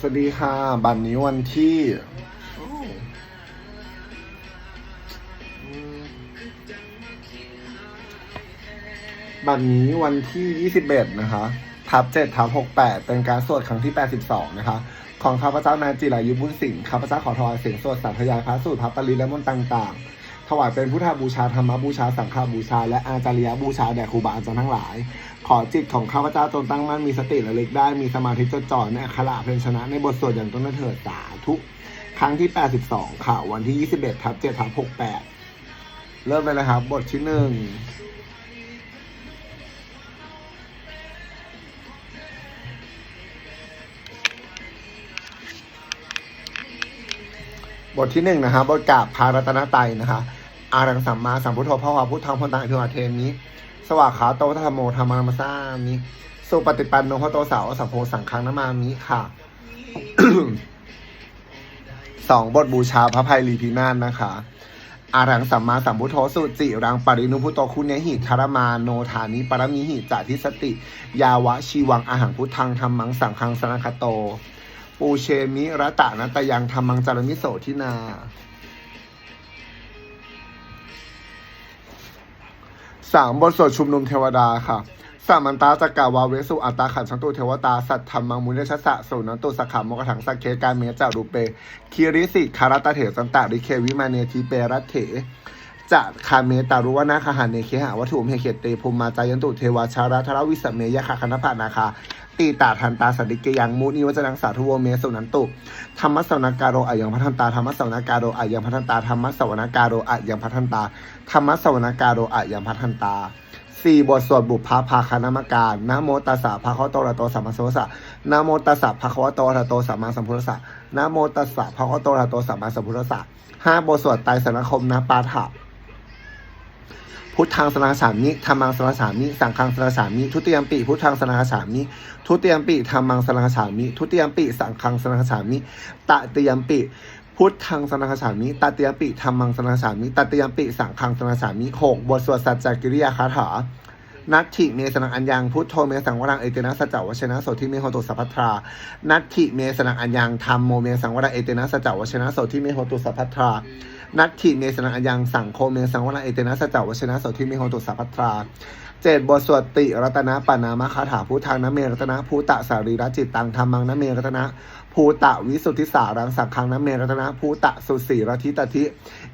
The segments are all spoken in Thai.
สวัสดีค่ะ บัตรนี้วันที่บัตรนี้วันที่ 21 นะคะ ทับ7ทับ68 เป็นการสวดครั้งที่ 82 นะคะ ของข้าพเจ้านายจิรายุบุญสิงห์ข้าพเจ้าขอถวายเสียงสวดสาธยายพระสูตรพระปริและมนต์ต่าง ๆถวายเป็นพุทธบูชาธรรมบูชาสังฆบูชา และอาจาริยบูชาแด่ครูบาอาจารย์ทั้งหลาย ขอจิตของข้าพเจ้าจงตั้งมั่นมีสติระลึกได้มีสมาธิจดจ่อในอักขระเพลชนะในบทสวดอย่างต้นเถิดสาธุครั้งที่ 82 ค่ะ วันที่ 21ทับ7ทับ68 เริ่มเลยนะครับ บทที่หนึ่งบทที่หนึ่งนะครับบทกาบพารัตนไตยนะคะอารังสัมมาสัมพุทโธพระวาพุทธังพลตังอภิวาเทมิ สวากขาโตธรรมโมธรรมานามาสามิสุปฏิปันโนพระโตสาวสัพโพสังฆังนามามิค่ะสองบทบูชาพระภัยรีพินาศนะคะอารังสัมมาสัมพุทโธสุจิรังปรินุพุโตคุณเนหิธารมาโนธานิปรมิหิจาทิสติ ยาวะชีวังอาหังพุทธังธรรมังสังฆังสนังคโต ปูเชมิระตะนัตยังธรรมังจารมิโสทินา สามบทสวดชุมนุมเทวดาค่ะสามันตาจักกาวาเวสุอัตตาขันชันตุเทวตา สัตธรรมังมุนิชสะสุนันตุสขามกถังสักเคการเมจารูเป คิริสิคารตเถสันตาริเควิมาเนทีเปรัตเถจะคาเมตารุวนาคหาเนเคหะวัตถุมเหเขตเตภูมิมาจายันตุเทวาชาราธรวิสเมยะคาคณภานาคา ตีตาทันตาสดิกยังมุนิวจนังสาธุโวเมสุนันตุธรรมสวนาการโรอายังพัทันตาธรรมสวนาการโรอายังพัทันตาธรรมสวนาการโรอายังพัทันตาธรรมสวนาการโรอายังพัทันตาสี่บทสวดบุพภาภาคานามการนะโมตัสสะภะคะวะโตระโตสัมมาสัมพุทธัสะนะโมตัสสะภะคะวะโตระโตสัมมาสัมพุทธัสะนะโมตัสสะภะคะวะโตระโตสัมมาสัมพุทธัสะห้าบทสวดไตรสรณคมนะปาฐะ พุทธังสนาสามิธรรมังสนาสามิสังฆังสนาสามิทุติยมปิพุทธังสนาสามิทุติยมปิธรรมังสนาสามิทุติยมปิสังฆังสนาสามิตติยมปิพุทธังสนาสามิตติยมปิธรรมังสนาสามิตติยมปิสังฆังสนาสามิหกบทสวดสัจจกิริยาคาถานัตถิเมสนังอัญญังพุทโธเมสังวรังเอเตนะสัจจวชนะโสทิเมโหตุสัพพทรานัตถิเมสนังอัญญังธรรมโมเมสังวรังเอเตนะสัจจวชนะโสทิเมโหตุสัพพทรา นัตถิเมสนังอยังสังโฆเมสังวรังเอเตนะสจจวชนะสทิเมโหตุสัพพทราเจ็ดบทสวดติรัตนะปานามคาถาพุทธังนเมรัตนะภูตะสารีรจิตตังธรรมังนเมรัตนะภูตะวิสุทธิสารังสังฆังนเมรัตนะภูตะสุสีรทิตทิ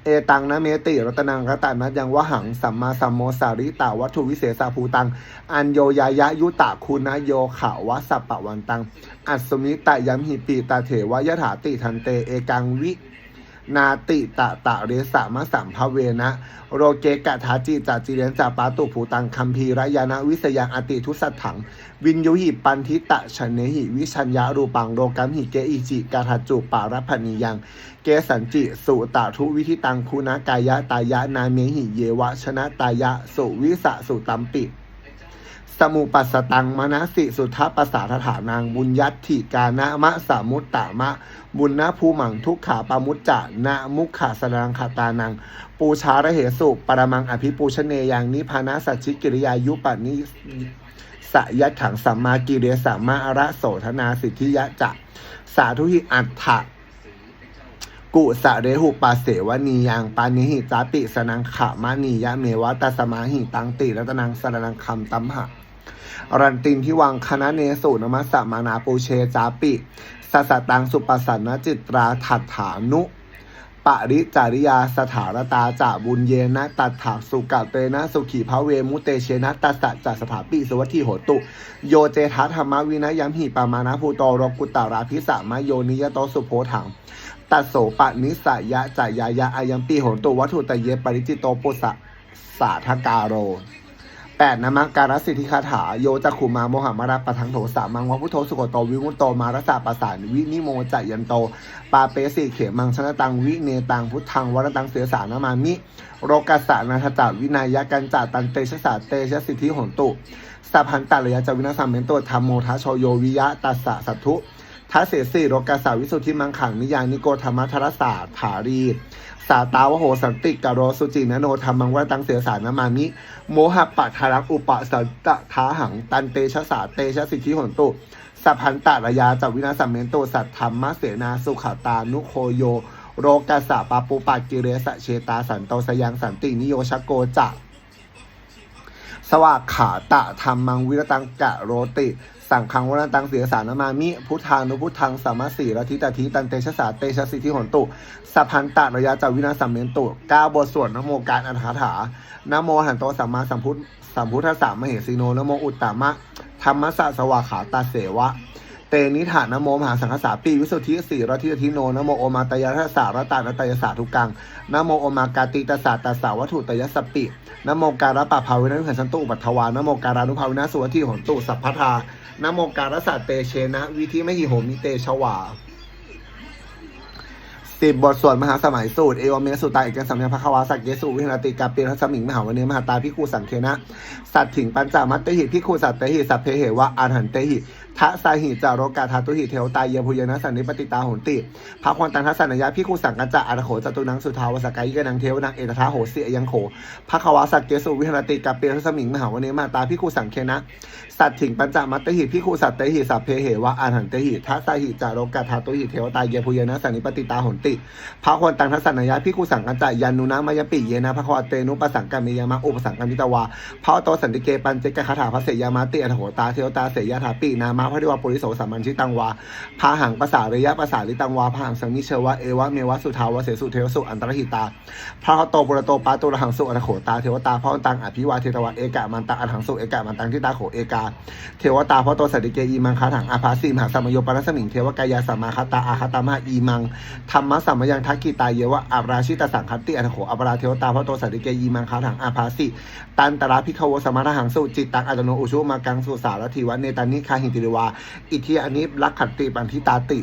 เอตังนเมติรัตนังรัตนัยังวหังสัมมาสัมโมสาริตาวัตถุวิเศษสาภูตัง อัญโยยายะยุตะคุณโยขาวะสัปปะวันตัง อัสมิตะยัมหิปีตาเถวะยถาติทันเตเอกังวิ นาติตะตะเรสามะสัมภเวนะ โรเกกะทาจิจาจิเรนจาปาตุผูตังคัมภีรยานะวิสยังอติทุสัตถัง วินยุหิปันทิตะชนเนหิวิชัญญารูปังโรกัมหิเกอิจิกาทาจุปารัพนิยัง เกสันจิสุตาทุวิธิตังคุณากายะตายะนาเมหิเยวะชนะตายะสุวิสะสุตัมปิ สมุปัสสตังมณสิสุทัปปสาทฐานางบุญยัตถิกานะมะสามุตตามะ บุญนะภูมังทุกขาปามุจจะนะมุขขาสนังคาตานัง ปูชาระเหสุปรมังอภิปูชเนยังนิพานะสัจฉิกิริยายุปนิสยัตถังสัมมากิเรสัมมาอระโสธนาสิทธิยะจะสาธุหิอัฏฐะกุสะเรหุปาเสวนียังปานิหิจาปิสนังขะมานียะเมวะตัสมาหิตังติรัตนังสรนังคำตัมหะ รันตินที่วังคณะเนสุนมัสสมานาปูเชจาปิสัสสตังสุปสันนจิตราถัดฐานุปริจาริยาสถารตาจะบุญเยนะตัดถาสุกะเตนะสุขีพระเวมุเตเชนะตัสสะจัสถาปิสวัตถิโหตุ โยเจทัธรรมวินะยัมหิปามานะภูตรกุตตาราพิสะมะโยนิยโตสุโพถังตัสโสปะนิสยะจายายะอายัมปีโหตุวัตถุตะเยปริจิโตปุสะสาทกาโร แปดนามังการสิทธิคาถา โยจักขุมาโมหะมาราปะทังโถสามังวะพุทโธสุโกโตวิมุตโตมารสาปะสานวินิโมจยันโต ปาเปสิเขมังชนะตังวิเนตังพุทธังวรตังเสียสานามามิ โรกัสสะนาทจัวินายกันจาตันเตชะสาเตชะสิทธิโหนตุสัพพันตะเลยะจาวินาสัมเมนโตธรรมโมทัชโยวิยะตัสสะสัทธุทัสเสสีโรกัสสาวิสุทธิมังขังนิยานิโกธรรมทรสาถารี สาตาวโหสันติกโรสุจินโนธรรมังวะตังเสียสานามามิ โมหะปะทารักอุปะสันตะท้าหัง ตันเตชะสาเตชะสิทธิหนตุสัพพันตระยาจวินาสัมเมนโตสัตธรรมเสนาสุขตานุโคโย โรกัสสะปาปุปากิเรสะเชตาสันโตสยังสันตินิโยชโกจะสวากขาตะธรรมังวิรตังกะโรติ สังคังวรตังเสียสารนามามิ พุทธานุพุทธังสัมาสีระทิตาทิตันเตชะสาเตชะสิทธิหนตุสัพพันตะระยะจาวินาสัมเมนตุก้าบทสวดนโมการอัฏฐาถานโมหันโตสัมมาสัมพุทธสัมพุทธสสามมเหสีโนนโมอุตตามะธรรมสสะสวาขาตาเสวะเตนิฐานโมมหาสังฆสาปีวิสุทธิสีรัทิทิโนนโมโอมาตยทัสสารตานตยสาทุกังนโมโอมากาติตสาตสาวัตถุตยสปินโมการะปะภาวินันสันตุปัทวานโมการานุภาวินาสุวัติหนตุสัพพทา นโมการะสัตเตเชนะวิธิไม่หิโหมิเตชวาสิบบทสวดมหาสมัยสูตร เอวเมสุตาเอกสัมยาพระควาสักเยสุวิหรติกาเปียรสมิงมหาวเนมหาตาพิคูสังเคนะ สัตถิงปัญจามัตเตหิพิคูสัตเตหิสัพเพเหวะอาหันเตหิ ทะสาหิจารโรกาธาตุหิเทวตายเยพุยนะสันนิปติตาโหนติพระควันตังทัสสนยะพิคูสังกัจจะอัตโขจตุนังสุทาวสกายิกนังเทวนังเอตทาโหเสิยังโขพระควาสักเยสุวิหรติกาเปียสมิงมหาวเนมาตาพิคูสังเคนะ สัตถิงปัญจมัตเตหิพิคูสัตเตหิสัพเพเหวะอาหันเตหิทะสาหิจารโรกาธาตุหิเทวตายเยพุยนะสันนิปติตาโหนติพระควรตังทัศนยะพิคุสังกัจจายันนุนะมายปิเยนะพระควาเตนุปสังกัมเมยามะอุปสังกัมมิตวาพระโตสันติเกปันเจกคาถาพระเสยามาติอัตโหตาเทวตาเสยาถาปีนามาพระดิวาปุริโสสัมมันชิตังวาพาหังภาษาระยะภาษาลิตังวาพาหังสังมิเชวะเอวะเมวะสุทาวะเสสุเทวสุอันตรหิตาพระโตปุระโตปาตุระหังสุอัตโขตาเทวตาพระตังอภิวาเทตวะเอกะมันตังอันหังสุเอกะมันตังทิตาโขเอกาเทวตาพระโตสันติเกอีมังคาถังอาภาสีมหาสัมโยปนัสมิงเทวกายาสัมมาคตาอาคตามะอีมังธรรมะสัมมยังทักกิตาเยวะอาราชิตสังคัตติอันโขอัปราเทวตาพระโตสันติเกยีมังคาถังอาภาสิตันตระพิขวสมารหังสุจิตตังอัตโนอุชุมากังสุสารทิวะเนตานิคาหิติริวา อิทิอนิลักขันติปันทิตาติ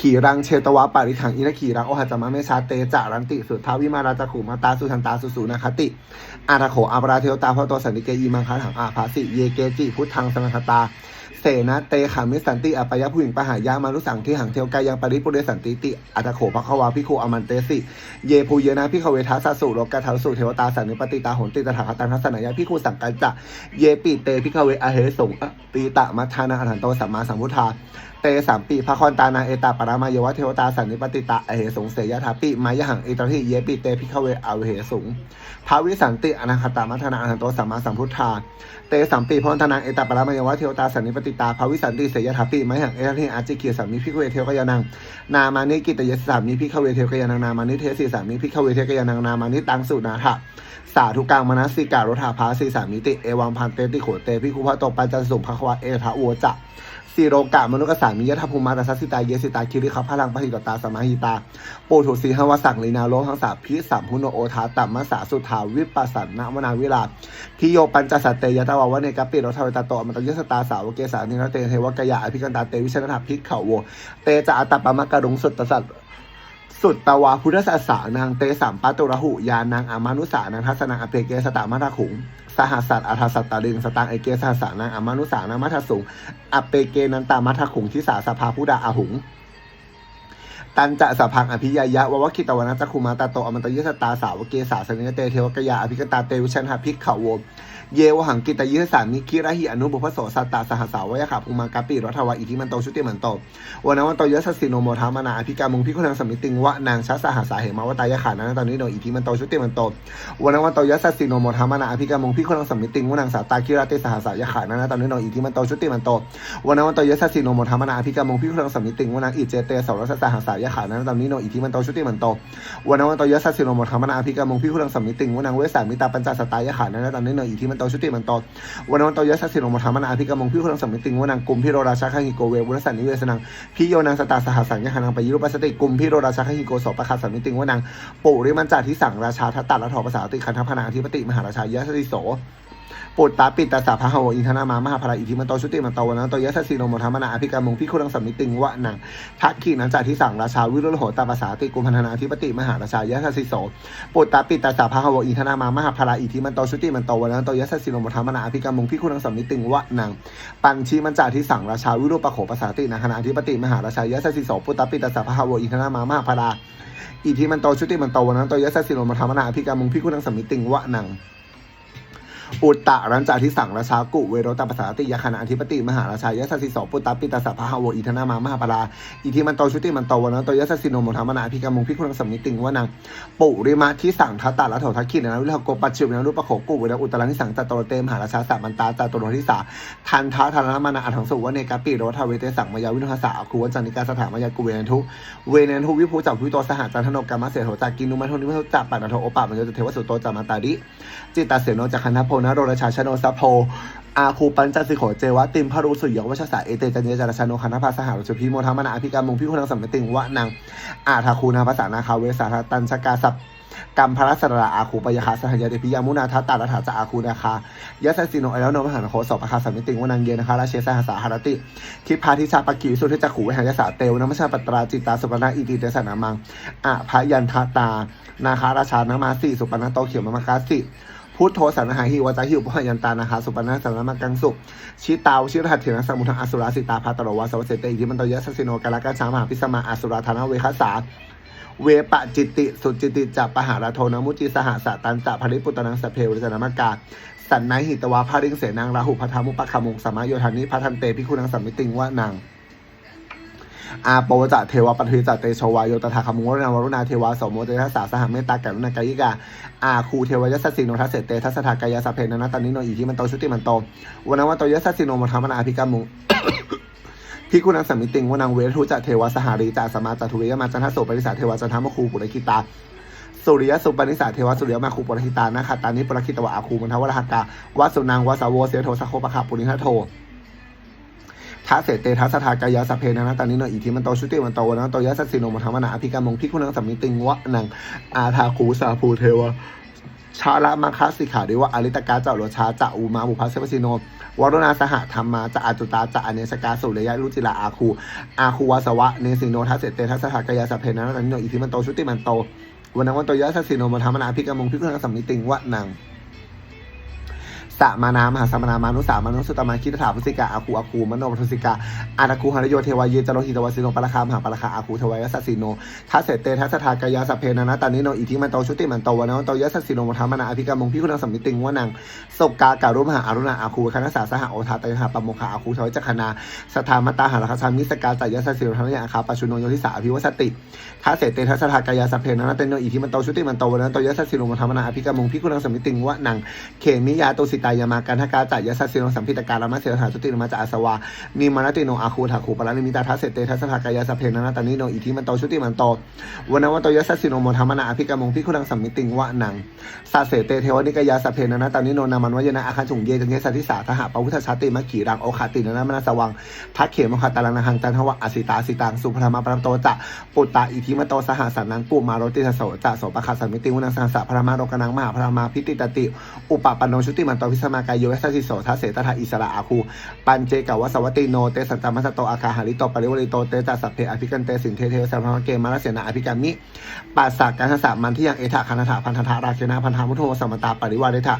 ขี่รังเชตวะปาริถังอินขี่รังโอหัจามะเมชาเตจารันติ สุทธาวิมาราจขุมาตาสุทันตาสุสุนาคติอาราโขอาปราเทวตาพระตัวสันติเกยีมังคาถังอาภาสิเยเกจิพุทธังสังคตา เสนะเตขามิสันติอปยะผู้หญิงปะหายามารุสังที่หังเทวกายังปริปุเรสันติติอัตโขภควาพิโคอมันเตสิ เยภูเยนะพิขเวทัสสุโลกะทัสสุเทวตาสันนิปติตาหนติตถาคตังทัสนายะพิคูสังกัจจะเยปิเตพิขเวอเหสงอปีตะมัทธานาอรหันโตสัมมาสัมพุทธา ตสามปีพระคอนตานาเอตาปรามายวะเทวตาสันนิปติตาอเหสงเสยถาปิมายหังเอตระหิเยปิเตพิขเวอเหสงพระวิสันติอนาคตามัทนาอหันโตสัมมาสัมพุทธาเตสัมปีพรทนาเอตาปรามายวะเทวตาสันนิปติตาภาวิสันติเสยถาปีไมหังเอตทิอาจิเคียสามีพิกเวเทวกยานังนามานิกิตยสสามีพิกเวเทวกยานังนามานิเทสีสามีพิกเวเทวกยานังนามานิตังสุนาถะสาธุกังมนัสสิการถาภาสีสามิติเอวังพันเตติโขเตพิคุพะโตปัญจสุภควะเอทะโวจะ สีโรกะมนุกสามิยะทภูมิมาตัสสิตาเยสิตาคิริคัพพลังปหิตตาสมาหิตาปูถุสีหวสังลีนาโลทังสาพิสัมพุโนโอทาตัมมะสาสุทาวิปัสสันนวนาวิลาพิโยปัญจสัตเตยตาวาวะเนกปิโรทเวตาโตอมตยสตาสาวเกสานิรเตเทวกยะอภิกันตาเตวิชนะถาพิกเขาโวเตจะอัตตปะมะกะรุงสุตตสัตสุตตวาพุทธสัสานางเตสัมปะตุระหุยานางอามานุสานังทัสนังอเปเกสตามาทาขุง สหัสสัตอัฏฐสัตตาดึงสตังเอเกสหัสสานังอมานุสานังมัทสุงอเปเกนันตามัทขุงทิสาสภาพุดาอาหุง ตันจะสพังอภิยายะววคิตวนาจักคุมาตาโตอมันตะยสตาสาวเกสาสนิยเตเทวกยาอภิกตาเตวิชันหพิกขาวโวเยวหังกิตยิสามิคิระหิอนุบุพโสสัตตาสหสาวะยะขับภูมากาปิรัทวะอิทิมันโตชุติมันโตวันนวันโตยสสิโนโมทามานาอภิกามุงพิคุนังสมิติงวะนางชัสสหสาเหมาวตายะขานันตอนนี้โนอิทิมันโตชุติมันโตวันนวันโตยสสิโนโมทามานาอภิกามุงพิคุนังสมิติงวะนางสาตาคิระเตสหสายะขานันตอนนี้โนอิทิมันโตชุติมันโตวันนวันโตยสสิโนโมทามานาอภิกามุงพิคุนังสมิติงวะนางอิเจเตสรสสหสายะขานันตอนนี้โนอิทิมันโตชุติมันโตวันนวันโตยะสัสิโนมทามนาอภิกามงพิคุนังสัมมิติงวะนางเวสามิตาปัญจสตายะขานันตอนนี้โนอิทิมันโตชุติมันโตวันวันโตยะสัสสิโนมธรรมนาอภิกรรมงพิคุนังสัมมิติงวนังกุมพิโรราชาคหิโกเววุรสันนิเวสนังพิโยนังสตาสหัสสังยหานังปยิรุปัสสติกุมพิโรราชาคหิโกโสปะคัสสัมมิติงวนังปุริมันจาทิสังราชาทัตตะละทอภาษาติคันธพนาธิปติมหาราชายะสติโส ปุตตาปิตตาสาพะหวอินทนามามหาภราอิทิมันโตชุติมันโตวันนั้นโตยสัสสิโนมธรรมนาอภิกรรมงพิคุนังสัมมิติงวะนังทักขีนันจาทิสังราชาวิรุลโหตาภาษาติกุมพันธนาธิปติมหาราชายะสติโสปุตตาปิตตาสาภาหวอินทนามามหาภราอิทิมันโตชุติมันโตวันนั้นโตยสัสสิโนมธรรมนาอภิกรรมงพิคุนังสัมมิติงวะนังปัญชีมันจาทิสังราชาวิรุปโขภาษาตินะคณะอธิปติมหาราชายะสสิโสปุตตปิตาสาภาโวอินทนามามหาพราอิทิมันโตชุติมันโตวันนั้นโตยะสสิโนมธรรมนาอภิกรรมุงพิคุนังสมมิติงวะนัง อุตตะรันจาทิสังราชากุเวโรตปัสสาติยคณะอธิปติมหาราชายสัสสิโสปุตตะปิตาสัพพะหโวอิทนามามหาปราอิทิมันโตชุติมันโตวันนโตยสัสสิโนโมธรรมนาพิกามุงพิคุนังสมมิติงวานังปุริมาทิสังทัตตะละโถทักขินนะวิลหโกปัจฉิมนะรูปะโขกุเวโรอุตตรังทิสังจตโตเตมหาราชาสัมันตาจตโตโรทิสาทันท้าธารมานาอัถังสุวเนกาปิโรทาเวเตสังมายาวินุหสาคูวัจันิกาสถามายากุเวนันทุเวนันทุวิภูจักวิโตสหจันทโนกรรมเสโหจากกินุมัทโนิมัทจักปัตโทโอปะมันจะเทวสุโตจามาตาดิจิตตเสโนจักขันธโพนโรรชาชโนสัพโพอาคูปัญจสิโขเจวะติมพารุสุยกวัชสะเอเตจันเยจารชาโนคันธภาสหารุพิโมธรรมนาอภิกรรมุงพิคุณังสัมมติงวะนังอาทาคูนาภาษานาคาเวสาทตันชกาสัพกรรมพระสระอาคูปยคาสหัยเดปิยามุนาทัตตารัฐาจะอาคูนาคายะสัสสิโนอแล้วโนมหันโคสปะคาสัมมิติงวะนังเยนะคะราเชสหสาหารติทิพาทิชาปกิสุทธิจักขูวิหารยสาเตวนัมชาปตราจิตตาสุปนาอิติเตสนามังอะพยันทตา นาคาราชานามาสีสุปนาโตเขียวมามากาสิ พุทโธสันหาหิวจาหิวพยันตานาคาสุปนาสันามากังสุชิตาวชิรหัตเถนะสมุทังอสุราสิตาพาตโรวาสวัสเสตอิทิมันตยะสัสสิโนกาลกัญชามหาพิสมาอสุราธนาเวคสาเวปะจิตติ สุจิติจับปหาราโทนมุจิสหสตันจะภริปุตนังสเพวริจนามกาสันนหิตวาภาริงเสนางราหุพัทามุปะคามุงสมายโยธานิพัทันเตพิคุนังสัมมิติงว่านาง อาโปวจะเทวปทุยจะเตโชวายโยตถาคามุงวรณาวรุณาเทวาสมโมเตทัสสาสหเมตตากัรุณากายิกาอาคูเทวยสัสสิโนทัสเสเตทัสสทากายาสพเพนันตันนิโนอิทิมันโตชุติมันโตวันนวัตโตยสัสสิโนมธรรมนาภิกรรมุงพิคุนังสัมมิติงวนังเวทุจะเทวสหารีจะสมาจัตุริยมาจันทโสปริสาเทวจันทมคูปุริคิตาสุริยสุปนิสาเทวสุริยมาคูปุรคิตานาคาตานิปุรคิตวะอาคูมันทวรหักกาวสุนังวสาวโวเสโทสะโคปะขาปุริหะโท ทัสเสเตทัสสทากายาสพเพนะนะตานิโนอิทิมันโตชุติมันโตนะโตยะสัสิโนมธรรมนาอภิกรรมงพิคุนังสัมมิติงวะนังอาทาคูสาภูเทวะชาละมังคัสสิขาเรียว่าอริตกาเจ้าโรชาจะอูมาบุพัสเซปสิโนวรุณาสหธรรมาจะอาจุตาจะอเนสกาสุเรยะรุจิลาอาคูอาคูวาสวะเนสิโนทัสเสเตทัสสหากายาสพเพนะนะตานิโนอิทิมันโตชุติมันโตวันนังวันโตยะสัสิโนมธรรมนาอภิกรรมงพิคุนังสัมมิติงวะนัง สมานามหาสมานามานุสามานุสุตมาคิตถาพุสิกาอาคูอาคูมโนปทุสิกาอาตาคูหารโยเทวายจโรหิตวสิโนปะราคามหาปะราคาอาคูเทวายสัสสิโนทัสเสเตทัสสทากายาสเพนะนะตานิโนอิทิมันโตชุติมันโตวันนังวันโตยสัสสิโนมธรรมนาอภิกรรมงพิคุนังสัมมิติงวะนังสกกาการุมหาอารุณาอาคูคณะสาสหโอทาตยหาปโมคาอาคูเทวจักขณาสถามตาหาราคาชามิสกาจายสัสสิโรธรรมยาอาคาปชุโนโยทิสาอภิวสติทัสเสเตทัสสทากายาสเพนะนะเตโนอิทิมันโตชุติมันโตวันนังโตยสัสสิโนมธรรมนาอภิกรรมงพิคุนังสัมมิติงวะนังเขมิยาตุสิตายามากันทกาจ่ายสัสสิโนสัมพิตการามะเสถาจุติโนมาจาอาสวานิมานติโนอาคูถาคูปรานิมิตาทัสเสเตทัสสทากายาสพเพนะนะตานิโนอิทิมันโตชุติมันโตวันนวันโตยสัสสิโนโมธรรมนาอภิกรรมงพิคุนังสัมมิติงวะนังสาเสเตเทวนิกายาสพเพนะนะตานิโนนามันวายนะอาคันจุงเยจังเยสัทธิสาทหะปะพุทธชาติมะขีรังโอคาตินนะมนาสวังพักเขมคาตาลังนหังจันทวะอสิตาสิตังสุพรมาปรมโตจะปุตตาอิทิมันโตสหสันนังกุมารติสโสจะโสปะคาสมิติวุนังสังสะพรมาโรกนังมหาพรมาพิติตติ อุปปันโนชุติมันโติสมากายโยเอสสิโสทัสเสตถาอิสระอาคูปัญเจกวสวัติโนเตสัตตมัสโตอาคาหาริโตปริวริโตเตจัสสเพอภิกันเตสินเทเทสัมภเกมาลเสนาอภิกามิปัสสะกันทสมันที่ยังเอถะคันธะพันธะราเชนะพันธามุโทสมตาปริวาเดถะ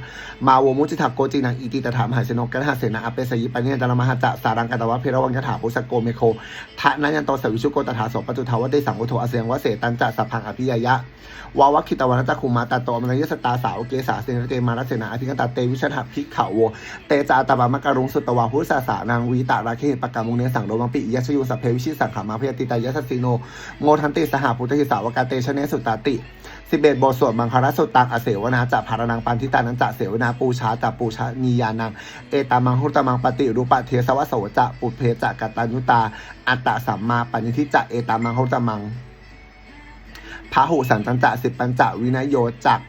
มาโวมุจิทักโกจินังอิติตถามหาเสนกันหาเสนาอเปสยิปัญญาจารมหาจะสารังกัตวะเพรวังคถาปุสโกเมโคทะนันยันโตสวิชุโกตถาโสปจุทาวเตสังโอโทอเสียงวเสตันจะสัพพังอภิยยะวาวคิตวานัตคุมาตาโตมนยสตาสาวเกสาเสนเตมารัสเสนาอภิกันตาเตวิชันหพิขาวโว เตจาตบามกรุงสุตวาพุทธาสานางวีตาราเคปกามุงเนสังโรมังปิยัชยุสัพเพวิชิสังขามาพยติตายัสสิโนโงทันติสหพุทธิสาวกาเตชเนสุตาติสิบเอ็ดบทสวดมังคารสุตตังอเสวนาจะภารนังปันทิตานันจะเสวนาปูชาจะปูชานียานัง เอตามังหุตมังปฏิรูปะเทสวะโสจะปุเพจะกัตตัญญุตา อัตตะสัมมาปัญญทิจะเอตามังหุตมังพระหูสันตันจะสิบปัญจวินโยจัก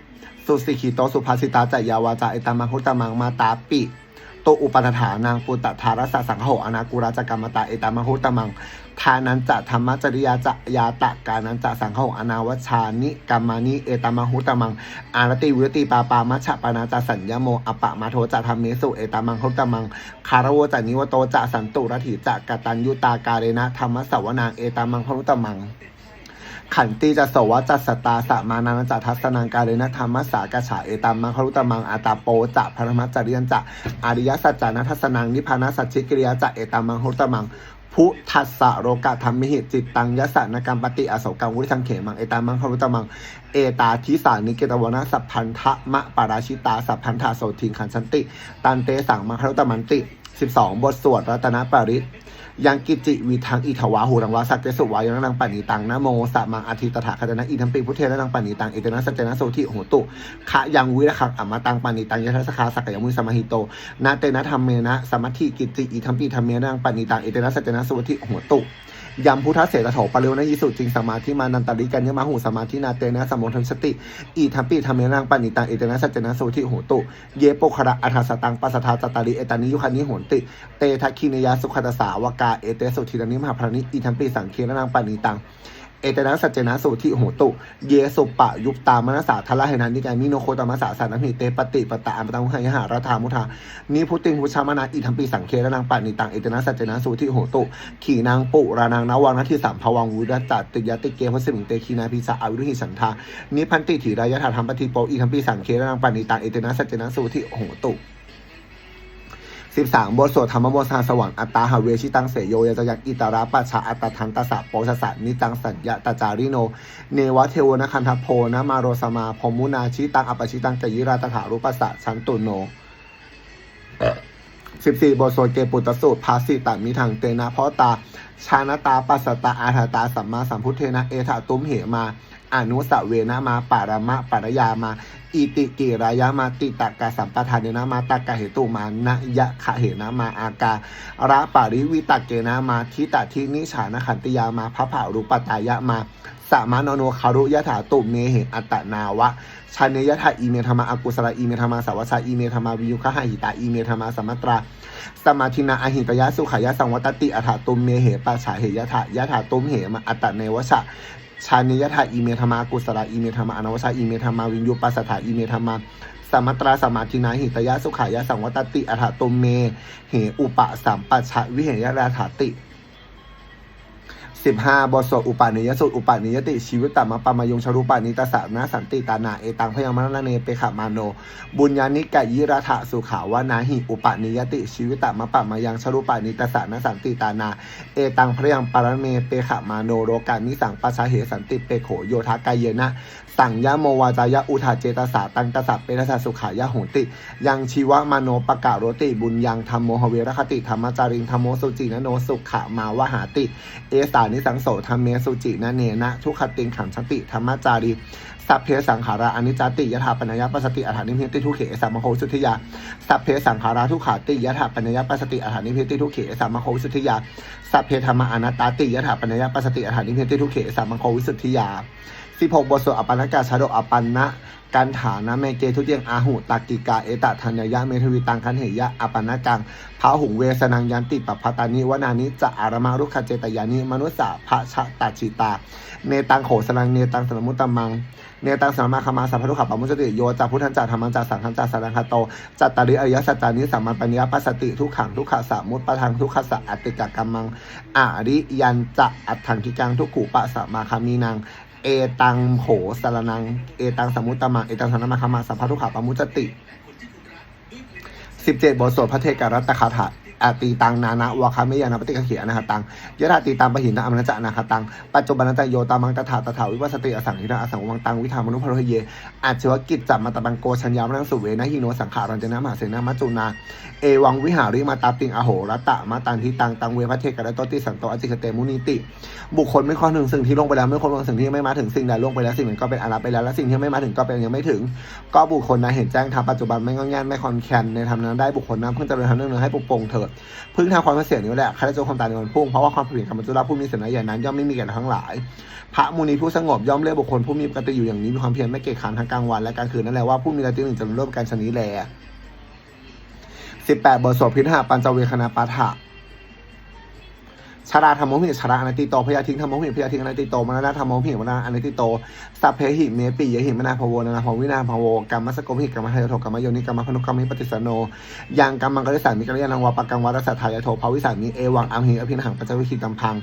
สุสิขีโตสุภาสิตาจะยาวาจาเอตามังหุตมังมาตาปิโตอุปนถานางปุตตธารสสังโหอนากุราจกรรมตาเอตามังหุตมังทานันจะธรรมจริยาจะยาตะการนันจะสังโฆอนาวชานิกรรมานิเอตามหุตมัง อารติวิรติปาปามัชฌปานาจสัญญโมอปะมาโทจะธรรมเมสุเอตามังหุตมัง คารวจะนิวโตจะสันตุรถิจะกตัญยุตาการเรนะธรรมสวนางเอตามังหุตมัง ขันติจะโสวะจัสตาสมานานันจะทัศนังการเรนะธรรมสากฉาเอตามังครุตมังอาตาโปจะพระมัจจเริยันจะอริยสัจจานัทัศนังนิพานาสัจฉิกิริยจะเอตามังครุตมังพุทธัสสะโรกะธรรมิหิจิตตังยสสนกรรมปฏิอโศกังวุริทังเขมังเอตามังคารุตมัง เอตาทิสานิเกตวนะสัพพันธะมะปาราชิตาสัพพันธาโสทิงขันสันติ ตันเตสังมังคารุตมันติ 12 บทสวดรัตนปริต ยังกิจิวิทังอิทวาหูรังวาสักเจสุวายังนังปานิตังนะโมสัมมังอาทิตถาคตนะอิทัมปีพุทเทนะนังปานิตังเอเตนะสัจเจนะโสทิโหตุขะยังวิระคังอมตังปานิตังยะทัสคาสักยมุสมาหิโตนาเตนะธรรมเมนะสมัทธิกิจิอิทัมปีธรรมเมนะนังปานิตังเอเตนะสัจเจนะโสทิโหตุ ยำพุทธเสตโถปะเรวนยิสุจริงสมาธิมานันตริกันยมหูสมาธินาเตนะสมุทสติ อีทัมปีธรรมเมนังปานิตังเอตนะสัจนะโสทิโหตุ เยโปคระอัฏฐสตังปัสสทาจตาริเอตานิยุคานิโหนติ เตทักคินยาสุขตสาวกาเอเตสุทิรนิมหาพรณิอีทัมปีสังเครนังปานิตัง เอตนะสัจเจนะสุทิโหตุเยสุปะยุปตามนัสสาทละเหนานิกายมิโนโคตมัสสะสานัหิเตปฏิปตะอัมตังหุหายหาราธามุทานิพุติงพุชามนาอีทัมปีสังเคระนังปานิตังเอตนะสัจเจนะสุทิโหตุขีนางปุรานางนวังนาทีสามภวังวุดจัตติยติเกพสมิงเตคีนาพิสาอวิรุหิสันทานิพันติถีรายะถาธรรมปฏิโปอีทัมปีสังเคระนังปานิตังเอตนะสัจเจนะสุทิโหตุ สิบสามบทสวดธรรมบทสาสวรรค์อัตตาหาเวชิตังเสยโยยะจยักอิตาราปัชชาอัตตทันตสะโปชสะนิจังสัญญาตจาริโน เนวะเทวนะคันทโพนะมาโรสมาพมุนาชิตังอปชิตังกยิราตถารุปัสสะชันตุโนสิบสี่บทสวดเกปุตตสูตรภาสิตามิทังเตนะเพราะตา ชาณตาปัสตาอาหาตาสัมมาสัมพุทเทนะเอถาตุมเหมา อนุสเวนะมาปารมะปารยามาอิติกิรายะมาติตากาสัมปทานเนนะมาตากาเหตุมานะยะคะเหนะมาอาการะปาริวิตกเกนะมาทิตาทินิฉานขันติยามาพระผารุปตายะมาสามานโนคารุยะถาตุเมเหอัตนาวะชาเนยะถาอีเมธรรมาอากุสลาอีเมธรรมาสาวชาอีเมธรรมาวิยุคหหิตาอีเมธรรมาสมัตราสมาธินาอหิตยะสุขายะสังวัตติอัฏฐตุมเมเหปัสสาเหยะถายะถาตุมเหมาอัตตเนวชะ ชานิยะถาอิเมธรรมากุสลาอิเมธรรมาอนวชาอิเมธรรมาวิญยุปัสสถาอิเมธรรมาสมัตราสมาธินาหิตยะสุขายะสังวัตติอัฏฐตุเม เหอุปสัมปัชชะวิเหยะราถาติ สิบห้าบทสวดอุปาณิยสุตอุปาณิยติชีวิตตมะปามายงชรูปานิตาสะนาสันติตานาเอตังพยามรณเนเปขามาโน บุญญานิกายิระทะสุขาวานาหิอุปาณิยติชีวิตตมะปามายังชรูปานิตาสะนาสันติตานาเอตังพระยังปารเมเปขามาโนโรกานิสังปัชชาเหสันติเปโขโยทากายเยนะสังยะโมวาจายะอุทาเจตสาตังตสะเปทัสสะสุขายะโหติ ยังชีวะมโนปะกาโรติบุญยังธรรมโมหเวรคติธรรมจาริงธรรมโมสุจินโนสุขมาวหาติ เอสานิสังโสธรรมเมสุจินะเนนะทุกขติงขังชันติธรรมจารีสัพเพสังขาราอนิจจติยถาปัญญยปัสสติอัฏฐานิเพติทุเขสัมมโคสุทิยาสัพเพสังขาราทุขาติยถาปัญญยปัสสติอัฏฐานิเพติทุเขสัมมโคสุทิยาสัพเพธรรมอนัตตาติยถาปัญญยปัสสติอัฏฐานิเพติทุเขสัมมโควิสุทิยาสิบหกบทสวดอปันนกาชาดกอปันนะ กันฐานะเมเกทุเจียงอาหุตักกิกาเอตทัญญยะเมทวิตังคันเหยะอปันกังพระหุงเวสนังยันติปปพัตานิวนานิจะอารมารุขเจตยานิมนุสสาพระชะตัชิตา เนตังโขสนังเนตังสนมุตตมังเนตังสนมาคามาสัพพทุขปมุสติโยจาพุทธันจาธรรมันจาสังฆันจาสังฆโตจัตตาริอริยสัจจานิสัมมันปัญญาปัสสติทุกขังทุกขะสะมุตปะทังทุกขะสะอติกะกัมมังอาริยันจะอัตถังกิกังทุกขุปะสะมาคามีนัง เอตังโหสารนัง เอตังสมุตตมัง เอตังสันมาคามาสัพพทุขาปมุจจติสิบเจ็ดบทสวดพระเทการัตตคาถา อาตีตังนานะวาคาเมยานาปฏิกเขียนาคะตังยะาตีตังปะหินนะอมนจะนาคตังปัจจุบันนจะโยตามังตถาตถาวิวัสติอสังหิระอสังวังตังวิธามนุพรเยอาชวกิจจัมมาตบังโกชัญญามนังสุเวนะหิโนสังขารันจนะมหาเสนามัจจุนาเอวังวิหาริมาตาติงอโหรตะมาตันทิตังตังเวพระเทกรัตตติสันโตอจิคเตมุนิติ บุคคลไม่ข้อหนึ่งสิ่งที่ลงไปแล้วไม่คนลงสิ่งที่ไม่มาถึงสิ่งใดลงไปแล้วสิ่งนั้นก็เป็นอารับไปแล้วและสิ่งที่ไม่มาถึงก็เป็นยังไม่ถึง ก็บุคคลนั้นเห็นแจ้งทำปัจจุบันไม่งอนแงนไม่คอนแคนในทำนั้นได้บุคคลนั้นเพิ่งจะเริญทำเรื่องนึงให้ปลุกปงเถิดพึ่งทางความเสียนี้แหละใครจะเจอความตายในวันพุ่งเพราะว่าความผิดกรรจุลผู้มีเสนาใหญ่นั้นย่อมไม่มีแก่ทั้งหลาย พระมุนีผู้สงบย่อมเลือกบุคคลผู้มีปกติอยู่อย่างนี้มีความเพียรไม่เกียจขานทั้งกลางวันและกลางคืนนั่นแหละว่าผู้มีระดับหนึ่งจะร่วมกันชนีแลสิบแปดบทสวดพิธาปัญจเวคณาปาฐะ ชาราธรรมโมหิชาราอนัติโตพยาธิงธรรมโมหิพยาธิงอนัติโตมรณะธรรมโมหิมรณะอนัติโตสัพเพหิเมปิยหิมนาภโวนานาภวินาภโวกรรมสกมหิกรรมทายโทกรรมโยนิกรรมพนุกรรมหิปฏิสโนยังกรรมังกริสามิกริยานังวาปกังวารัสสะทายโทภาวิสามิเอวังอัมหิอภินหังปัจจวิคิตัมพัง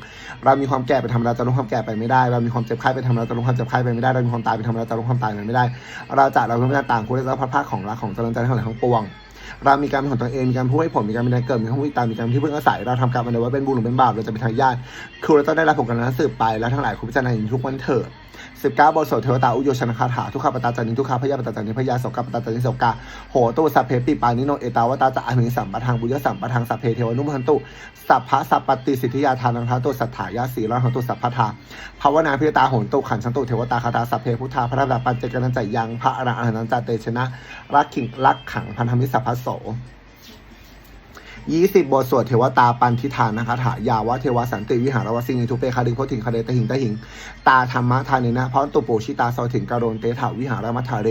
เรามีความแก่เป็นธรรมดาจะลงความแก่ไปไม่ได้ เรามีความเจ็บไข้เป็นธรรมดาจะลงความเจ็บไข้ไปไม่ได้ เรามีความตายเป็นธรรมดาจะลงความตายไปไม่ได้ เราจะเราเป็นต่างคุณและพัดภาคของรักของเจริญใจทั้งหลายทั้งปวง เรามีการเป็นของตัวเองมีการพูดให้ผลมีการเป็นการเกิดมีการพูดตามมีการที่เพึ่งอาศัยเราทำกรรมอันใดว่าเป็นบุญหรือเป็นบาปเราจะเป็นทายาทคือเราต้องได้รับผลกรรมนั้นสืบไปและทั้งหลายคุณพิจารณาอย่างทุกวันเถิดสิบเก้าบทสวดเทวตาอุโยชนคาถาทุกขปตาจานิทุกขพยาปตาจานิพยาสกปตาจานิสกาโหตุสัพเพปิปานิโนเอตาวตาจะอมิสัมปทางบุญยสัมปทางสัพเพเทวนุมหันตุสัพพะสัพปติสิทธิยาทานังทัตุสัทธายาสีรังหันตุสัพพทาภาวนาพิตาโหนตุขันชันตุเทวตาคาถาสัพเพพุทธาพระราปัญจกนันจยังพระอรหันตเตชนะรักขิงรักขังพันธมิตรสัพพโสยี่สิบบทสวดเทวตาปันทิธานนะคะถายาวะเทวสันติวิหารวสิงีทุเปคาดิโคถิงคาเดตหิงตะหิง ตาธรรมะทานินะพราะตุปูชิตาโซถิงการนเตถาวิหารมัทาเร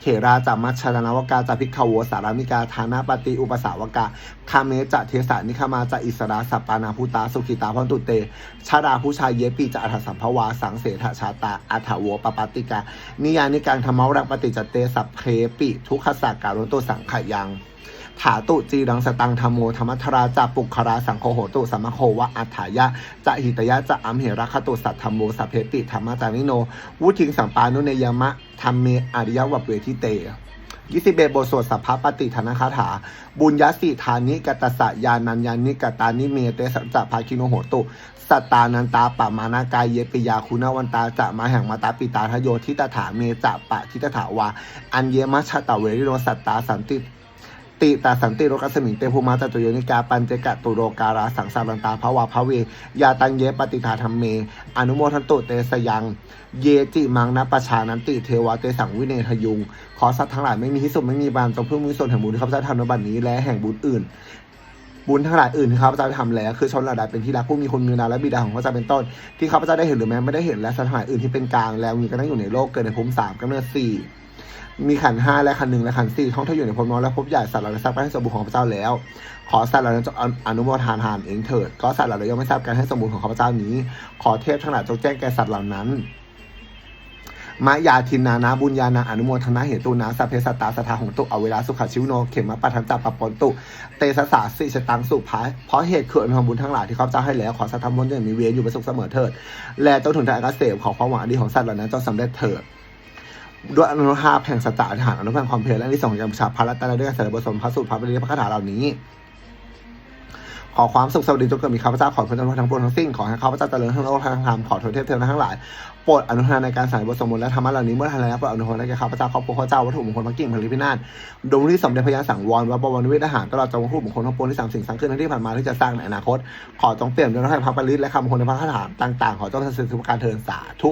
เถราจัมมัชชานาวกาจะพิกขวสารามิกาธานาปฏิอุปสาวกาคาเมจะเทสานิคมาจะอิสราสัปปานาภูตาสุขิตาพรตุเต ชาดาผู้ชายเยปีจะอัฐสัมภวาสังเสถชาตาอัฐวปปติกานิยานิการธรรมวรปฏิจเตสัพเพปิ ทุขสักการนตุสังขยัง ถาตุจีรังสตังธรรมโมธรรมทราจะปุกคราสังโฆโหตุสัมโควะอัฏฐายะจะหิตยะจะอัมเหระคตุสัตธรรมโมสัพเพปิธรรมจานิโน วุทิงสัมปานุเนยมะธรรมเมอริยวัปเวทิเตยี่สิบเอ็ดบทสวดสัพพะปฏิธนคาถา บุญยสิธานิกตสะยานัญญานิกตานิเมเตสัจจภาคิโนโหตุ สัตตานันตาปะมานากายเยปิยาคุณวันตาจะมาแห่งมาตาปิตาทโยทิตถาเมจะปะทิตถาวา อันเยมัชะตะเวริโรสัตตาสันติ ติตาสันติโรกัสมิงเตภูมาตตุโยนิกาปัญเจกะตุโรการาสังสารันตาภาวาภเวยาตังเยปฏิทาธรรมเม อนุโมทันตุเตสยังเยจิมังนะประชานันติเทวาเตสังวิเนทยุง ขอสัตว์ทั้งหลายไม่มีที่สุดไม่มีบานจงเพื่อมีส่วนแห่งบุญที่ข้าพเจ้าทำในบัดนี้และแห่งบุญอื่นบุญทั้งหลายอื่นที่ข้าพเจ้าทำแล้ว คือชนเหล่าใดเป็นที่รักผู้มีคุณมีนาและบิดาของข้าพเจ้าเป็นต้น ที่ข้าพเจ้าได้เห็นหรือแม้ไม่ได้เห็นและสัตว์ทั้งหลายอื่นที่เป็นกลางแล้วมีกันนั่งอยู่ในโลกเกิดในภูมิสามกำเนิดสี่ มีขันห้าและขันหนึ่งและขันสี่ท่องเที่ยวอยู่ในภพน้อยและภพใหญ่สัตว์เหล่านั้นทราบการให้สมบูรณ์ของพระเจ้าแล้ว ขอสัตว์เหล่านั้นจงอนุโมทานทานเองเถิด ก็สัตว์เหล่านั้นยังไม่ทราบการให้สมบูรณ์ของข้าพเจ้านี้ ขอเทพทั้งหลายจงแจ้งแก่สัตว์เหล่านั้นมายาทินนานาบุญญาณาอนุโมทนาเหตุนาสัพเพสตาสทาของตุเอเวลาสุขชิวโนเขมะปัทันจัปปนตุ เตสสาสิชตังสุภายเพราะเหตุเขื่อนทำบุญทั้งหลายที่ข้าพเจ้าให้แล้วขอสัตว์ทำบุญอย่างมีเวรอยู่เป็นสุขเสมอเถิด และจงถึงทางอากาศเสพขอความหวังอันดีของสัตว์เหล่านั้นจงสำเร็จเถิด ด้วยอนุภาพแห่งสัจจะอธิฐานอนุภาพแห่งความเพียรและที่ส่งจากชาพระรัตนด้วยการเสด็จบทสมพระสูตรพระปริยพระคาถาเหล่านี้ ขอความสุขสวัสดีจงเกิดมีข้าพเจ้าขอพระเจ้าทั้งปวงทั้งสิ้นขอให้ข้าพเจ้าเจริญทั้งโลกทั้งธรรมขอโทษเทพเทวทั้งหลายโปรดอนุโมทนในการสายบทสมบูรณ์และธรรมะเหล่านี้เมื่อทันแล้วโปรดอนุโมทนาแก่ข้าพเจ้าครอบครัวข้าพเจ้าวัตถุมงคลพระกิ่งพลิพินาศดวงที่สมเด็จพระยาสังวรวัดบวรนิเวศอาหารตลอดจงวัตถุมงคลทั้งปวงที่สามสิ่งสร้างขึ้นที่ผ่านมาที่จะสร้างในอนาคต ขอจงเปลี่ยนด้วยพระปริตและคำมงคลในพระคาถาต่าง ๆ ขอจงทัศนทุกการเทินสาธุ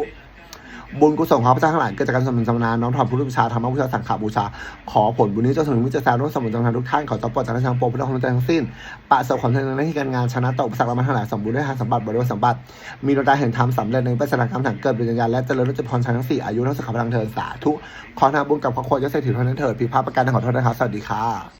บุญกุศลของข้าพเจ้าทั้งหลายเกิดจากการสมบูรณ์สมนานน้อมถอดพุทธบูชาธรรมบูชาสังฆบูชา ขอผลบุญนี้จงถึงมิจฉาร่วมสมุนจงทานทุกท่านขอจบปลดจากทางโปรพุทธคุณทั้งสิ้นปะสบความสำเร็จในหน้าที่การงานชนะต่อปสรรคและปัญหาทั้งหลายสมบูรณ์ด้วยทางสมบัติบริวารสมบัติ มีดวงตาเห็นธรรมสำเร็จในปัจจุบันกรรมถังเกิดเป็นญาณและเจริญรุ่งเรืองพรชัยทั้งสี่อายุทั้งสุขภาพทางเทินสาธุขอทาบุญกับครอบครัวยศเศรษฐีเท่านั้นเถิดพิพาทประกันขอโทษนะครับสวัสดีค่ะ